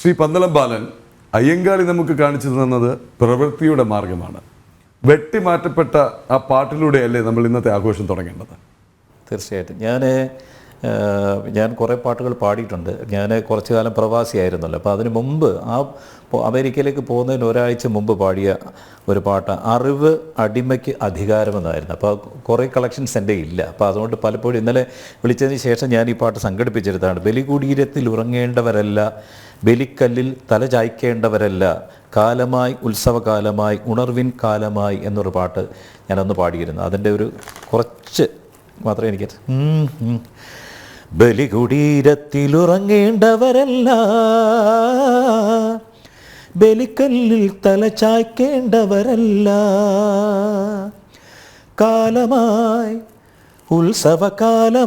ശ്രീ പന്തളം ബാലൻ അയ്യങ്കാളി നമുക്ക് കാണിച്ചു തന്നത് പ്രവൃത്തിയുടെ മാർഗമാണ്. വെട്ടിമാറ്റപ്പെട്ട ആ പാട്ടിലൂടെയല്ലേ നമ്മൾ ഇന്നത്തെ ആഘോഷം തുടങ്ങേണ്ടത്? തീർച്ചയായിട്ടും. ഞാൻ ഞാൻ കുറേ പാട്ടുകൾ പാടിയിട്ടുണ്ട്. ഞാൻ കുറച്ചു കാലം പ്രവാസിയായിരുന്നല്ലോ. അപ്പോൾ അതിന് മുമ്പ് ആ അമേരിക്കയിലേക്ക് പോകുന്നതിന് ഒരാഴ്ച മുമ്പ് പാടിയ ഒരു പാട്ട് അറിവ് അടിമയ്ക്ക് അധികാരമെന്നായിരുന്നു. അപ്പോൾ കുറേ കളക്ഷൻസ് എന്റെ ഇല്ല. അപ്പോൾ അതുകൊണ്ട് പലപ്പോഴും ഇന്നലെ വിളിച്ചതിന് ശേഷം ഞാൻ ഈ പാട്ട് സംഘടിപ്പിച്ചെടുത്താണ്. ബലികുടീരത്തിൽ ഉറങ്ങേണ്ടവരല്ല ബലിക്കല്ലിൽ തലചായ്ക്കേണ്ടവരല്ല കാലമായി ഉത്സവകാലമായി ഉണർവിൻ കാലമായി എന്നൊരു പാട്ട് ഞാനന്ന് പാടിയിരുന്നു. അതിന്റെ ഒരു കുറച്ച് മാത്രമേ എനിക്ക്. ബലികുടീരത്തിലുറങ്ങേണ്ടവരല്ല ബലിക്കല്ലിൽ തലചായ്ക്കേണ്ടവരല്ല കാലമായി ഉത്സവകാലമായി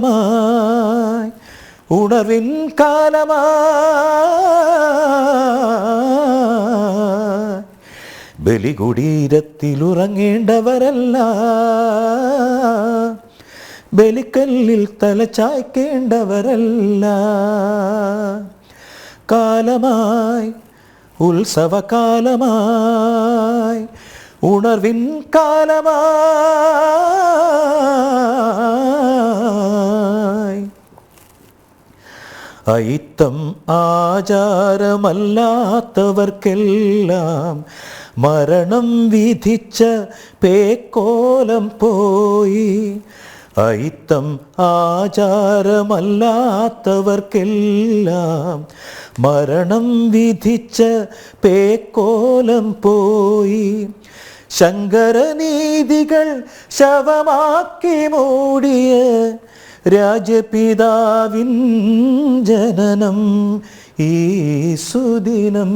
ഉണർവിൻ കാലമായി ബലികുടീരത്തിലുറങ്ങേണ്ടവരല്ല. ബലിക്കല്ലിൽ തല ചായ്ക്കേണ്ടവരല്ല. കാലമായി ഉത്സവകാലമായി ഉണർവിൻ കാലമായി അയിത്തം ആചാരമല്ലാത്തവർക്കെല്ലാം മരണം വിധിച്ച പേക്കോലം പോയി. അയിത്തം ആചാരമല്ലാത്തവർക്കെല്ലാം മരണം വിധിച്ച പേക്കോലം പോയി. ശങ്കരനീതികൾ ശവമാക്കി മൂടിയ രാജപിതാവിൻ ജനനം ഈ സുദിനം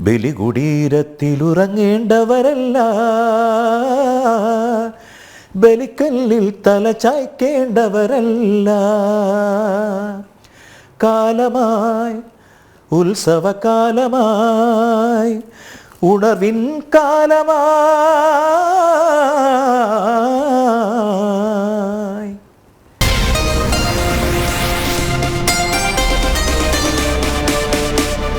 ബലികുടീരത്തിലുറങ്ങേണ്ടവരല്ല. ബലിക്കല്ലിൽ തല ചായ്ക്കേണ്ടവരല്ല. കാലമായി ഉത്സവകാലമായി ഉണർവിൻ കാലമായി